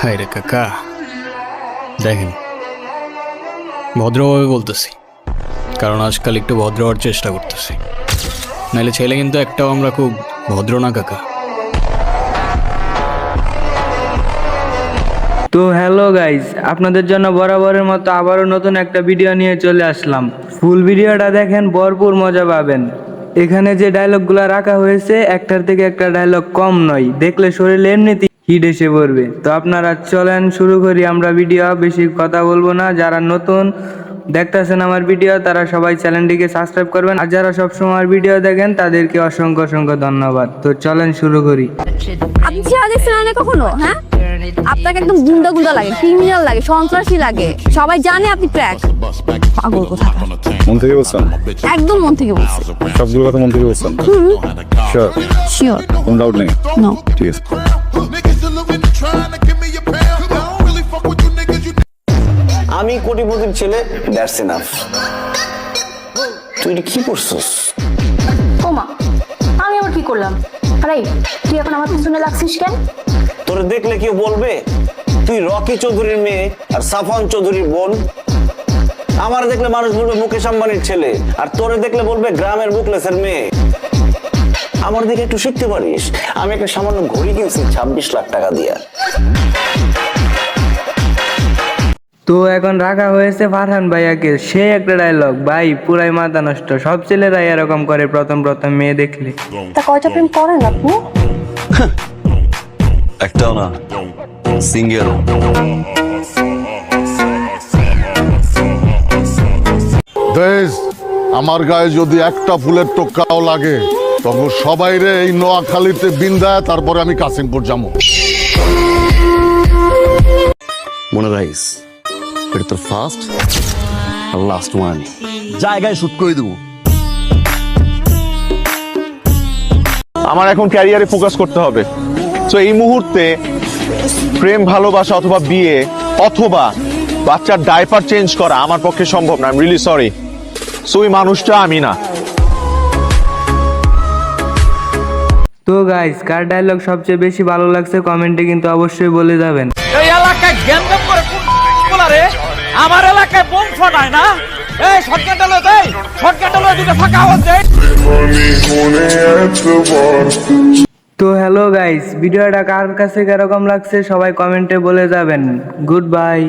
হায় রে কাকা। দেখেন, ভদ্রভাবে বলতেছি, কারণ আজকাল একটু ভদ্র হওয়ার চেষ্টা করতেছি। নাহলে ছেলে কিন্তু একটাও আমরা খুব ভদ্র না, কাকা। তো হ্যালো গাইস, আপনাদের জন্য বরাবরের মতো আবারও নতুন একটা ভিডিও নিয়ে চলে আসলাম। ফুল ভিডিওটা দেখেন ভরপুর মজা পাবেন। এখানে যে ডায়লগগুলো রাখা হয়েছে, একটার থেকে একটা ডায়লগ কম নয়। দেখলে শরীরে এমনিতে হিট এসে পড়বে। তো আপনারা চলেন, শুরু করি আমরা ভিডিও বেশি কথা বলব না। যারা নতুন দেখতেছেন আমার ভিডিও তারা সবাই চ্যানেলটিকে সাবস্ক্রাইব করবেন। আর যারা সবসময় আমার ভিডিও দেখেন তাদেরকে অসংখ্য অসংখ্য ধন্যবাদ। তো চলেন শুরু করি। আপনি না কখনো হ্যাঁ? আপনাকে একদম গুন্ডা গুন্ডা লাগে ক্রিমিনাল লাগে সন্ত্রাসী লাগে। সবাই জানে আপনি ট্র্যাক পাগল কথা মন থেকে বলছেন? একদম মন থেকে বলছি। সবগুলো কথা মন থেকে বলছেন? শিওর শিওর কোনো ডাউট নেই? নো ঠিক আছে। আমি কোটিপতির ছেলে দ্যাটস এনাফ তুই এটা কি করছিস? ওমা আমি আবার কি করলাম? তুই এখন আমার পিছনে লাগছিস কেন? তোরে দেখলে কেউ বলবে তুই রকি চৌধুরীর মেয়ে আর সাফান চৌধুরীর বোন। আমার দেখলে মানুষ বলবে মুকেশ আম্বানির ছেলে আর তোরে দেখলে বলবে গ্রামের বুকলেসের মেয়ে। আমার দিকে একটু শিখতে পারিস আমি একটা সামান্য ঘড়ি কিনছি ছাব্বিশ লাখ টাকা দিয়া। তো এখন রাখা হয়েছে ফারহান ভাইয়াকে। সে একটা ডায়লগ ভাই পুরাই মাথা নষ্ট। সব ছেলেরাই এরকম করে প্রথম প্রথম মেয়ে দেখলে। তা কয়টা প্রেম করেন আপনি? একটাও না। সিঙ্গেল দেশ আমার গায়ে যদি একটা ফুলের টোকাও লাগে তখন সবাই রে এই নোয়াখালীতে বিন্দায় তারপরে আমি কাশিমপুর যাব। মনে রাখিস এটা তোর ফার্স্ট আর লাস্ট ওয়ান জায়গায় শুট করে দেবো। আমার এখন ক্যারিয়ারে ফোকাস করতে হবে। তো এই মুহূর্তে প্রেম ভালোবাসা অথবা বিয়ে অথবা বাচ্চার ডাইপার চেঞ্জ করা আমার পক্ষে সম্ভব না। আই রিলি সরি সো ওই মানুষটা আমি না। তো গাইস কার ডায়লগ সবচেয়ে বেশি ভালো লাগছে? কমেন্টে কিন্তু অবশ্যই বলে যাবেন। এই এলাকায় করে বলারে আমার এলাকায় বোম ফটায় না? এই শর্টকাট হলো দেই শর্টকাট হলো দুটো ফাঁকা আওয়াজ দেই তো হ্যালো গাইস, ভিডিওটা কার কাছে কীরকম লাগছে সবাই কমেন্টে বলে যাবেন। Good bye.